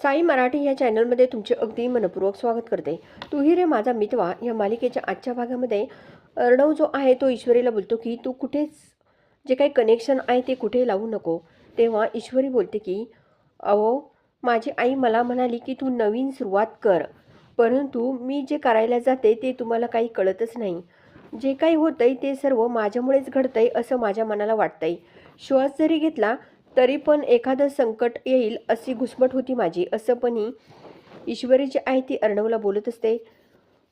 साई मराठी या चॅनलमध्ये तुमचे अगदी मनपूर्वक स्वागत करते. तुही रे माझा मितवा या मालिकेच्या आजच्या भागामध्ये अर्णव जो आहे तो ईश्वरीला बोलतो की तू कुठेच जे काही कनेक्शन आहे ते कुठे लावू नको. तेव्हा ईश्वरी बोलते की अहो माझी आई मला म्हणाली की तू नवीन सुरुवात कर. परंतु मी जे करायला जाते ते तुम्हाला काही कळतच नाही. जे काही होतंय ते सर्व माझ्यामुळेच घडतंय असं माझ्या मनाला वाटतंय. श्वास जरी घेतला तरी पण एखादं संकट येईल अशी घुसमट होती माझी. असं पण ही ईश्वरी जी आहे ती अर्णवला बोलत असते.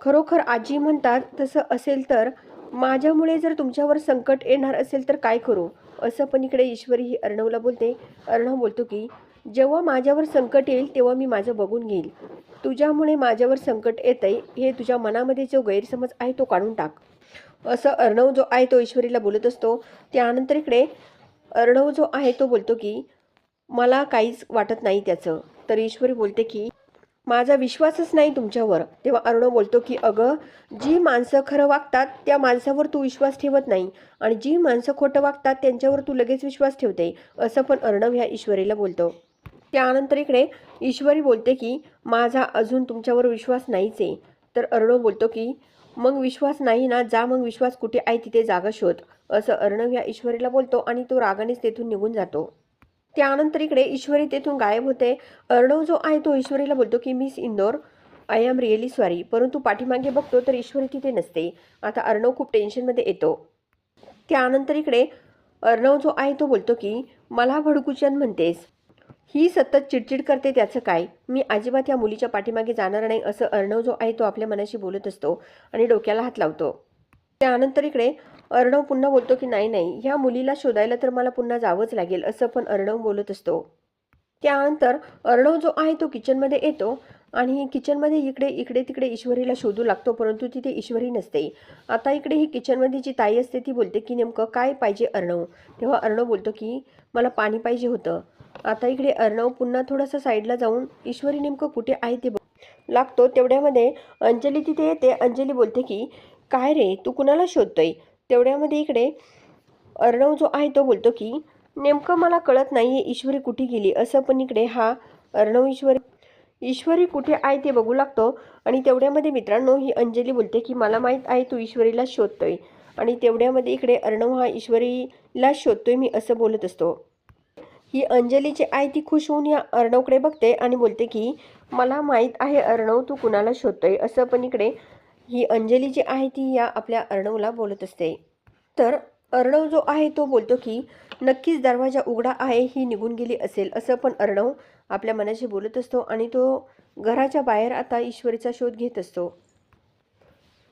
खरोखर आजी म्हणतात तसं असेल तर माझ्यामुळे जर तुमच्यावर संकट येणार असेल तर काय करू? असं पण इकडे ईश्वरी ही अर्णवला बोलते. अर्णव बोलतो की जेव्हा माझ्यावर संकट येईल तेव्हा मी माझं बघून घेईल. तुझ्यामुळे माझ्यावर संकट येतंय हे तुझ्या मनामध्ये जो गैरसमज आहे तो काढून टाक. असं अर्णव जो आहे तो ईश्वरीला बोलत असतो. त्यानंतर इकडे अर्णव जो आहे तो बोलतो की मला काहीच वाटत नाही त्याचं. तर ईश्वरी बोलते की माझा विश्वासच नाही तुमच्यावर. तेव्हा अर्णव बोलतो की अगं जी माणसं खरं वागतात त्या माणसावर तू विश्वास ठेवत नाही आणि जी माणसं खोटं वागतात त्यांच्यावर तू लगेच विश्वास ठेवते. असं पण अर्णव ह्या ईश्वरीला बोलतो. त्यानंतर इकडे ईश्वरी बोलते की माझा अजून तुमच्यावर विश्वास नाहीच आहे. तर अर्णव बोलतो की मग विश्वास नाही ना जा मग विश्वास कुठे आहे तिथे जागा शोध. असं अर्णव या ईश्वरीला बोलतो आणि तो रागानेच तेथून निघून जातो. त्यानंतर इकडे ईश्वरी तेथून गायब होते. अर्णव जो आहे तो ईश्वरीला बोलतो की miss Indore I am really sorry परंतु पाठीमागे बघतो तर ईश्वरी तिथे नसते. आता अर्णव खूप टेन्शनमध्ये येतो. त्यानंतर इकडे अर्णव जो आहे तो बोलतो की मला भडकुचन म्हणतेस. ही सतत चिडचिड करते त्याचं काय? मी अजिबात या मुलीच्या पाठीमागे जाणार नाही असं अर्णव जो आहे तो आपल्या मनाशी बोलत असतो आणि डोक्याला हात लावतो. त्यानंतर इकडे अर्णव पुन्हा बोलतो की नाही नाही ह्या मुलीला शोधायला तर मला पुन्हा जावंच लागेल असं पण अर्णव बोलत असतो. त्यानंतर अर्णव जो आहे तो किचनमध्ये येतो आणि किचनमध्ये इकडे इकडे तिकडे ईश्वरीला शोधू लागतो परंतु तिथे ईश्वरी नसते. आता इकडे ही किचनमध्ये जी ताई असते ती बोलते की नेमकं काय पाहिजे अर्णव? तेव्हा अर्णव बोलतो की मला पाणी पाहिजे होतं. आता इकडे अर्णव पुन्हा थोडंसं साईडला जाऊन ईश्वरी नेमकं कुठे आहे ते बघ लागतो. तेवढ्यामध्ये अंजली तिथे येते. अंजली बोलते की काय रे तू कुणाला शोधतोय? तेवढ्यामध्ये इकडे अर्णव जो आहे तो बोलतो की नेमकं मला कळत नाही आहे ईश्वरी कुठे गेली. असं पण इकडे हा अर्णव ईश्वरी ईश्वरी कुठे आहे ते बघू लागतो. आणि तेवढ्यामध्ये मित्रांनो ही अंजली बोलते की मला माहीत आहे तू ईश्वरीला शोधतोय. आणि तेवढ्यामध्ये इकडे अर्णव हा ईश्वरीला शोधतोय मी असं बोलत असतो. ही अंजली जी आहे ती खुश होऊन या अर्णवकडे बघते आणि बोलते की मला माहीत आहे अर्णव तू कुणाला शोधतोय. असं पण इकडे ही अंजली जी आहे ती या आपल्या अर्णवला बोलत असते. तर अर्णव जो आहे तो बोलतो की नक्कीच दरवाजा उघडा आहे ही निघून गेली असेल असं पण अर्णव आपल्या मनाशी बोलत असतो आणि तो घराच्या बाहेर आता ईश्वरीचा शोध घेत असतो.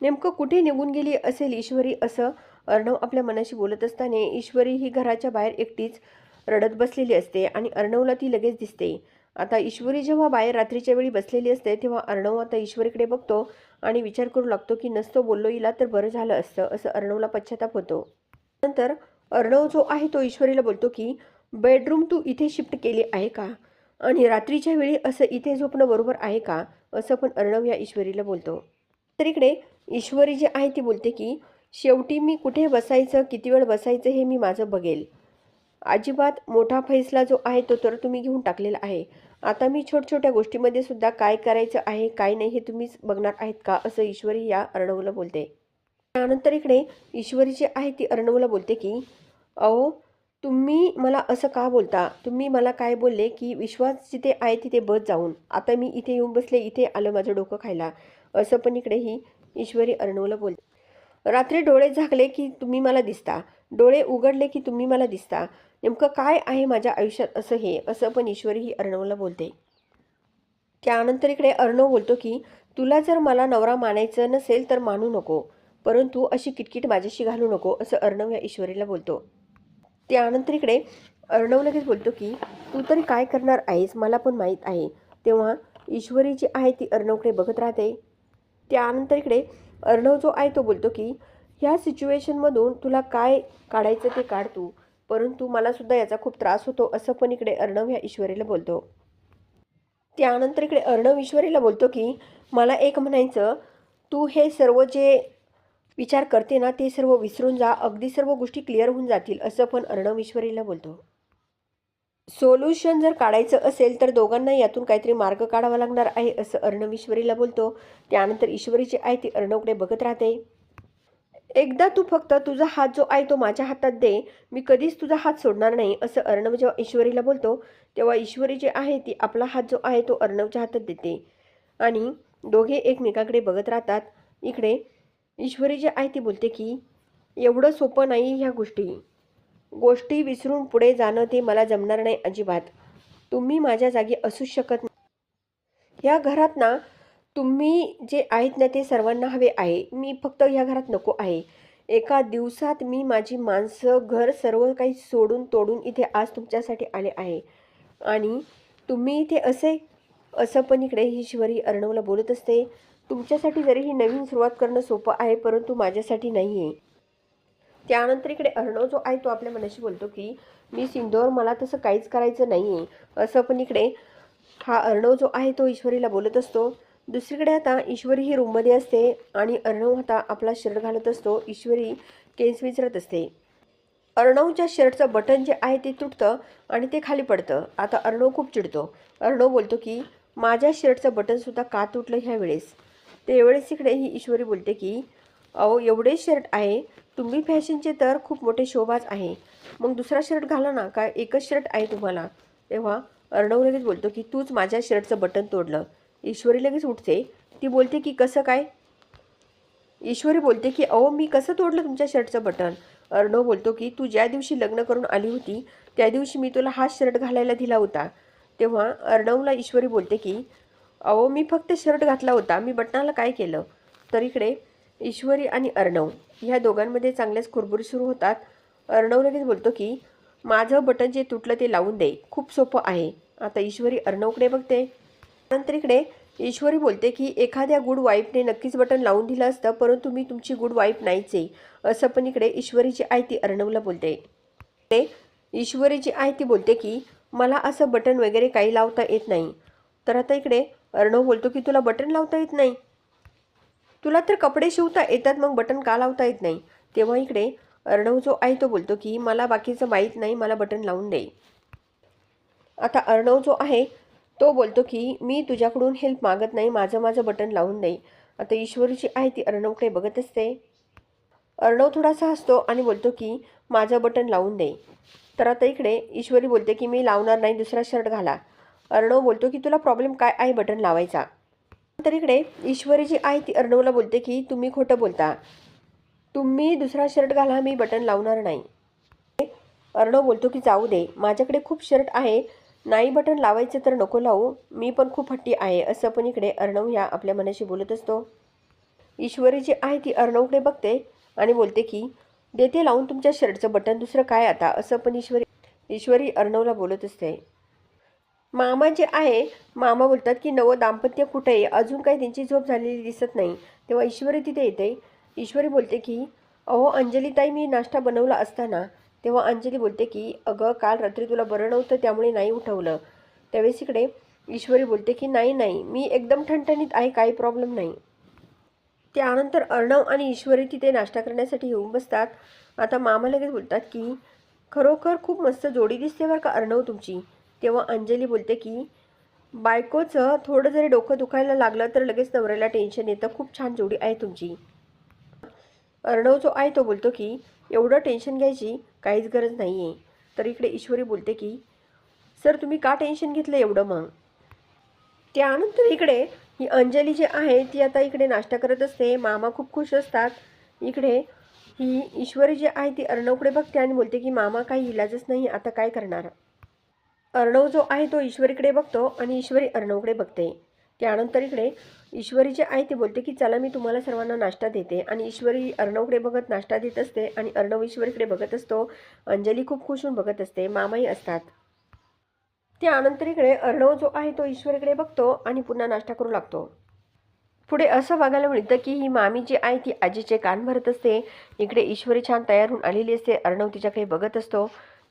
नेमकं कुठे निघून गेली असेल ईश्वरी असं अर्णव आपल्या मनाशी बोलत असताना ईश्वरी ही घराच्या बाहेर एकटीच रडत बसलेली असते आणि अर्णवला ती लगेच दिसते. आता ईश्वरी जेव्हा बाहेर रात्रीच्या वेळी बसलेली असते तेव्हा अर्णव आता ईश्वरीकडे बघतो आणि विचार करू लागतो की नसतो बोललो हिला तर बरं झालं असतं असं अर्णवला पश्चाताप होतो. नंतर अर्णव जो आहे तो ईश्वरीला बोलतो की बेडरूम तू इथे शिफ्ट केली आहे का? आणि रात्रीच्या वेळी असं इथे झोपणं बरोबर आहे का? असं पण अर्णव या ईश्वरीला बोलतो. तर इकडे ईश्वरी जी आहे ती बोलते की शेवटी मी कुठे बसायचं किती वेळ बसायचं हे मी माझं बघेल. अजिबात मोठा फैसला जो आहे तो तर तुम्ही घेऊन टाकलेला आहे. आता मी छोट छोट्या गोष्टीमध्ये सुद्धा काय करायचं आहे काय नाही हे तुम्हीच बघणार आहेत का असं ईश्वरी या अर्णवला बोलते. त्यानंतर इकडे ईश्वरी जी आहे ती अर्णवला बोलते की अहो तुम्ही मला असं का बोलता? तुम्ही मला काय बोलले की विश्वास जिथे आहे तिथे बस जाऊन. आता मी इथे येऊन बसले इथे आलं माझं डोकं खायला. असं पण इकडे ही ईश्वरी अर्णवला बोलते. रात्री डोळे झाकले की तुम्ही मला दिसता. डोळे उघडले की तुम्ही मला दिसता. नेमकं काय आहे माझ्या आयुष्यात असं हे? असं पण ईश्वरी ही अर्णवला बोलते. त्यानंतर इकडे अर्णव बोलतो की तुला जर मला नवरा मानायचं नसेल तर मानू नको परंतु अशी किटकिट माझ्याशी घालू नको असं अर्णव या ईश्वरीला बोलतो. त्यानंतर इकडे अर्णव लगेच बोलतो की तू तरी काय करणार आहेस मला पण माहीत आहे तेव्हा ईश्वरी जी आहे ती अर्णवकडे बघत राहते. त्यानंतर इकडे अर्णव जो आहे तो बोलतो की ह्या सिच्युएशनमधून तुला काय काढायचं ते काढ तू परंतु मलासुद्धा याचा खूप त्रास होतो असं पण इकडे अर्णव ह्या ईश्वरीला बोलतो. त्यानंतर इकडे अर्णव ईश्वरीला बोलतो की मला एक म्हणायचं तू हे सर्व जे विचार करते ना ते सर्व विसरून जा अगदी सर्व गोष्टी क्लिअर होऊन जातील असं पण अर्णव ईश्वरीला बोलतो. सोल्युशन जर काढायचं असेल तर दोघांना यातून काहीतरी मार्ग काढावा लागणार आहे असं अर्णव ईश्वरीला बोलतो. त्यानंतर ईश्वरीची आई ती अर्णवकडे बघत राहते. एकदा तू फक्त तुझा हात जो आहे तो माझ्या हातात दे. मी कधीच तुझा हात सोडणार नाही असं अर्णव जेव्हा ईश्वरीला बोलतो तेव्हा ईश्वरी जी आहे ती आपला हात जो आहे तो अर्णवच्या हातात देते. आणि दोघे एकमेकाकडे बघत राहतात. इकडे ईश्वरी जी आहे ती बोलते की एवढं सोपं नाही ह्या गोष्टी. गोष्टी विसरून पुढे जाणं ते मला जमणार नाही अजिबात. तुम्ही माझ्या जागी असूच शकत नाही. ह्या घरात ना तुम्ही जे आहेत ना ते सर्वांना हवे आहे. मी फक्त ह्या घरात नको आहे. एका दिवसात मी माझी माणसं घर सर्व काही सोडून तोडून इथे आज तुमच्यासाठी आले आहे. आणि तुम्ही इथे असे असं पण इकडे ही ईश्वरी अर्णवला बोलत असते तुमच्यासाठी जरी ही नवीन सुरुवात करणं सोपं आहे परंतु माझ्यासाठी नाही आहे त्यानंतर इकडे अर्णव जो आहे तो आपल्या मनाशी बोलतो की मी सिंधूवर मला तसं काहीच करायचं नाही आहे असं पण इकडे हा अर्णव जो आहे तो ईश्वरीला बोलत असतो. दुसरीकडे आता ईश्वरी ही रूममध्ये असते आणि अर्णव आता आपला शर्ट घालत असतो. ईश्वरी केस विचारत असते. अर्णवच्या शर्टचं बटन जे आहे ते तुटतं आणि ते खाली पडतं. आता अर्णव खूप चिडतो. अर्णव बोलतो की माझ्या शर्टचं बटनसुद्धा का तुटलं ह्या वेळेस? त्यावेळेस इकडे ही ईश्वरी बोलते की अहो एवढे शर्ट आहे. तुम्ही फॅशनचे तर खूप मोठे शोभाच आहे. मग दुसरा शर्ट घाला ना का एकच शर्ट आहे तुम्हाला? तेव्हा अर्णव लगेच बोलतो की तूच माझ्या शर्टचं बटन तोडलं. ईश्वरी लगेच उठते. ती बोलते की कसं काय? ईश्वरी बोलते की अहो मी कसं तोडलं तुमच्या शर्टचं बटन? अर्णव बोलतो की तू ज्या दिवशी लग्न करून आली होती त्या दिवशी मी तुला हा शर्ट घालायला दिला होता. तेव्हा अर्णवला ईश्वरी बोलते की अहो मी फक्त शर्ट घातला होता मी बटनाला काय केलं? तर इकडे ईश्वरी आणि अर्णव ह्या दोघांमध्ये चांगल्याच कुरबुरी सुरू होतात. अर्णव लगेच बोलतो की माझं बटन जे तुटलं ते लावून दे खूप सोपं आहे. आता ईश्वरी अर्णवकडे बघते. नंतर इकडे ईश्वरी बोलते की एखाद्या गुड वाईफने नक्कीच बटन लावून दिलं असतं परंतु मी तुमची गुड वाईफ नाहीच. आहे असं पण इकडे ईश्वरीची आयती अर्णवला बोलते. ते ईश्वरीची आयती बोलते की मला असं बटन वगैरे काही लावता येत नाही. तर आता इकडे अर्णव बोलतो की तुला बटन लावता येत नाही. तुला तर कपडे शिवता येतात मग बटन का लावता येत नाही? तेव्हा इकडे अर्णव जो आहे तो बोलतो की मला बाकीचं माहीत नाही मला बटन लावून दे. आता अर्णव जो आहे तो बोलतो की मी तुझ्याकडून हेल्प मागत नाही माझं माझं बटन लावून दे. आता ईश्वरीची आहे ती अर्णवकडे बघत असते. अर्णव थोडासा हसतो आणि बोलतो की माझं बटन लावून दे. तर आता इकडे ईश्वरी बोलते की मी लावणार नाही दुसरा शर्ट घाला. अर्णव बोलतो की तुला प्रॉब्लेम काय आहे बटन लावायचा? तर इकडे ईश्वरीची आहे ती अर्णवला बोलते की तुम्ही खोटं बोलता. तुम्ही दुसरा शर्ट घाला मी बटन लावणार नाही. अर्णव बोलतो की जाऊ दे. माझ्याकडे खूप शर्ट आहे. नाही बटन लावायचं तर नको लावू मी पण खूप हट्टी आहे असं पण इकडे अर्णव ह्या आपल्या मनाशी बोलत असतो. ईश्वरी जी आहे ती अर्णवकडे बघते आणि बोलते की देते लावून तुमच्या शर्टचं बटन दुसरं काय आता? असं पण ईश्वरी ईश्वरी अर्णवला बोलत असते. मामा जे आहे मामा बोलतात की नवं दाम्पत्य कुठे आहे? अजून काही त्यांची झोप झालेली दिसत नाही. तेव्हा ईश्वरी तिथे येते. ईश्वरी बोलते की अहो अंजलीताई मी नाश्ता बनवला असताना तेव्हा अंजली बोलते की अगं काल रात्री तुला बरं नव्हतं त्यामुळे नाही उठवलं. त्यावेळेस इकडे ईश्वरी बोलते की नाही नाही मी एकदम ठणठणीत आहे काही प्रॉब्लेम नाही. त्यानंतर अर्णव आणि ईश्वरी तिथे नाश्ता करण्यासाठी येऊन बसतात. आता मामा लगेच बोलतात की खरोखर खूप मस्त जोडी दिसते बरं का अर्णव तुमची. तेव्हा अंजली बोलते की बायकोचं थोडं जरी डोकं दुखायला लागलं तर लगेच नवऱ्याला टेन्शन येतं. खूप छान जोडी आहे तुमची. अर्णव जो आहे तो बोलतो की एवढं टेन्शन घ्यायची काहीच गरज नाही आहे तर इकडे ईश्वरी बोलते की सर तुम्ही का टेन्शन घेतलं एवढं मग? त्यानंतर इकडे ही अंजली जी आहे ती आता इकडे नाश्ता करत असते. मामा खूप खुश असतात. इकडे ही ईश्वरी जी आहे ती अर्णवकडे बघते आणि बोलते की मामा काही इलाजच नाही आता काय करणार? अर्णव जो आहे तो ईश्वरीकडे बघतो आणि ईश्वरी अर्णवकडे बघते. त्यानंतर इकडे ईश्वरी जे आहे ती बोलते की चला मी तुम्हाला सर्वांना नाश्ता देते. आणि ईश्वरी अर्णवकडे बघत नाश्ता देत असते आणि अर्णव ईश्वरीकडे बघत असतो. अंजली खूप खुश होऊन बघत असते. मामाही असतात. त्यानंतर इकडे अर्णव जो आहे तो ईश्वरीकडे बघतो आणि पुन्हा नाश्ता करू लागतो. पुढे असं बघायला मिळतं की ही मामी जी आहे ती आजीचे कान भरत असते. इकडे ईश्वरी छान तयार होऊन आलेली असते. अर्णव तिच्याकडे बघत असतो.